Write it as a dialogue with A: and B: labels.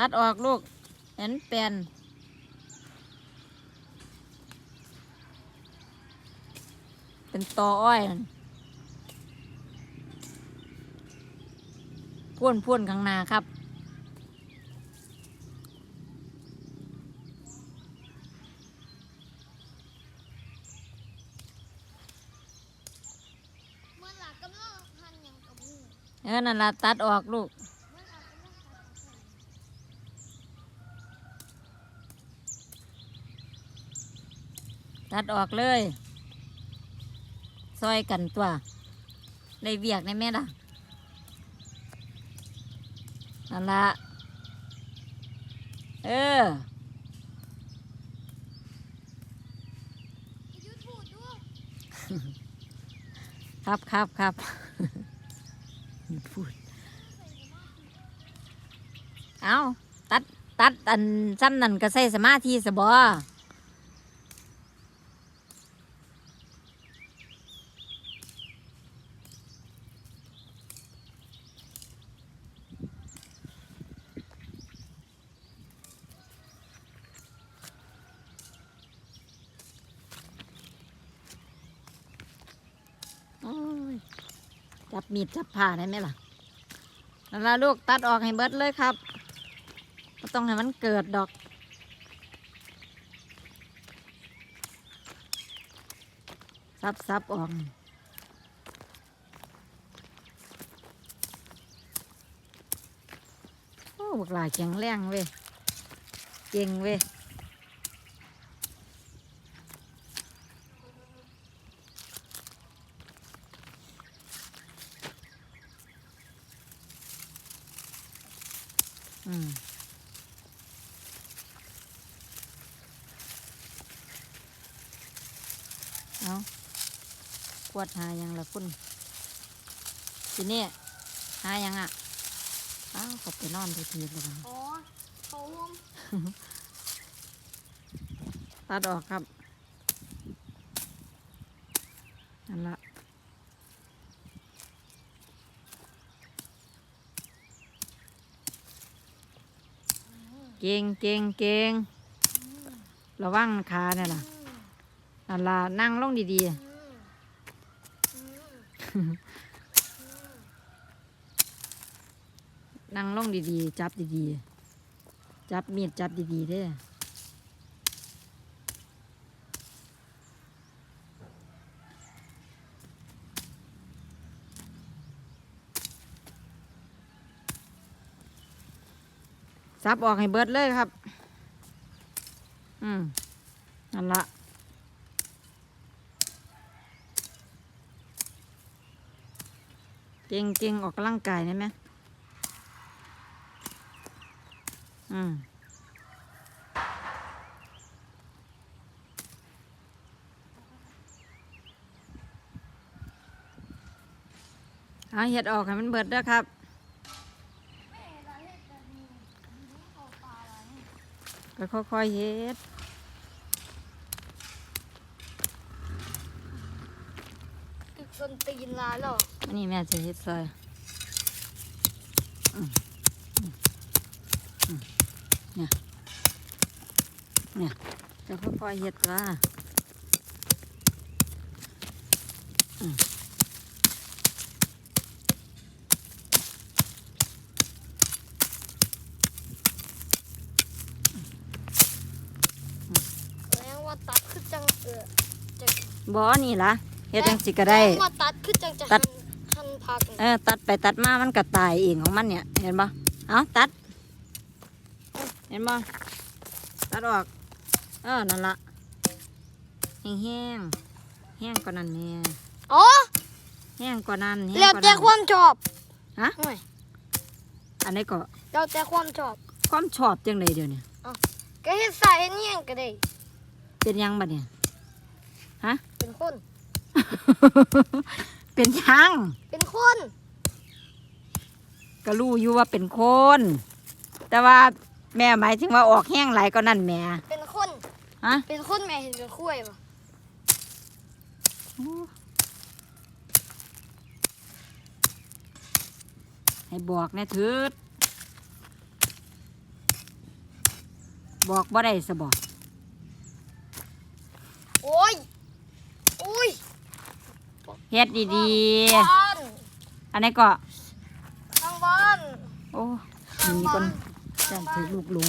A: ตัดออกลูก เห็นแปลนเป็นตออ้อยนั่นพ่วนพ่วนข้างหน้าครับ
B: เมื่อหลักกำลังพันอย่างกับหมู
A: เออนั่นละตัดออกลูก
B: เมื่อหลัก
A: ตัดออกเลย ซอยกันตัวได้เวียกในแม่ล่ะนั่นละเออครับครับครับพูดเอาตัด ตัด อันซ้ำนั่นก็ใส่สมาธิสบอโอ้ย จับมีดจับผ้าได้ไหมล่ะนั่นลลูกตัดออกให้เบิดเลยครับก็ต้องให้มันเกิดดอกซับซับออกโอ้บักหลายแข็งแรงเว้ยเก่งเว้ย อืมเอาปวดหายังละคุณทีนี้หายังอะอ้าวเขาไปนอนทุกทีแล้วกัน
B: อ๋อเขาห่ม
A: ตัดออกครับนั่นละ เก่งเก่งเก่งระวังขาเนี่ยล่ะนั่นละนั่งลงดีๆ นั่งลงดีๆ จับดีๆ จับมีดจับดีๆเด้ ซับออกให้เบิดเลยครับ อืมนั่นละเก่งเก่งออกกำลังกายได้ไหมอืมเอาเห็ดออกให้มันเบิดด้อครับ
B: แม่เราเฮ็ดแบบนี้มันเข้าปลาอะไรนี่
A: ก็ค่อยๆเฮ็ด
B: ตึกส้นตีนลายแล้ว
A: อันนี้แม่จะเฮ็ดซอยอืมอืมอืมเนี่ยเนี่ยจะค่อยๆเฮ็ดว่าอืม
B: แสดงว่าตัดคือจังเออจะ
A: บ่นี่ล่ะเฮ็ดจังสิก็ได้
B: แสงว่าตัดคือจังจะ
A: ตั
B: หั
A: ด
B: นหันผัก
A: เออตัดไปตัดมามันก็ตายเองของมันเนี่ย เห็นบ่เอาตัด เห็นบ่ตัดออก เออนั่นละแห้งแห้งๆแห้งกว่านั้นแน่
B: อ๋อ
A: แห้งกว่านั้นห้ง
B: แล้ว
A: กา
B: แต่
A: นั้น
B: ความชอบ
A: ฮะ
B: โอ้ย
A: อันนี้ก็
B: แล้วแต่ความชอบ
A: ความชอบจังไดเดี๋ยวนี้
B: ก็เฮ็ดใส่เฮ็ดเงี้ยงก็ได้
A: เป็นหยังบัดเนี่ย
B: เป็นคน
A: เป็นช่าง
B: เป็นคน
A: ก็รู้อยู่ว่าเป็นคน แต่ว่าแม่หมายถึงว่าออกแห้งหลายก็นั่นแหม่
B: เป็นคน
A: ฮะ
B: เป็นคนแม่เห็นเป็นคุ้ยป่ะ
A: ให้บอกแน่เถิดบอกบ่ได้สบอก
B: โอ้ยโอ้ย
A: เฮ็ดดี
B: บอล
A: ๆอันนี้ก็
B: ทางบอล
A: โอ้มีคนจันถือลูกหลุง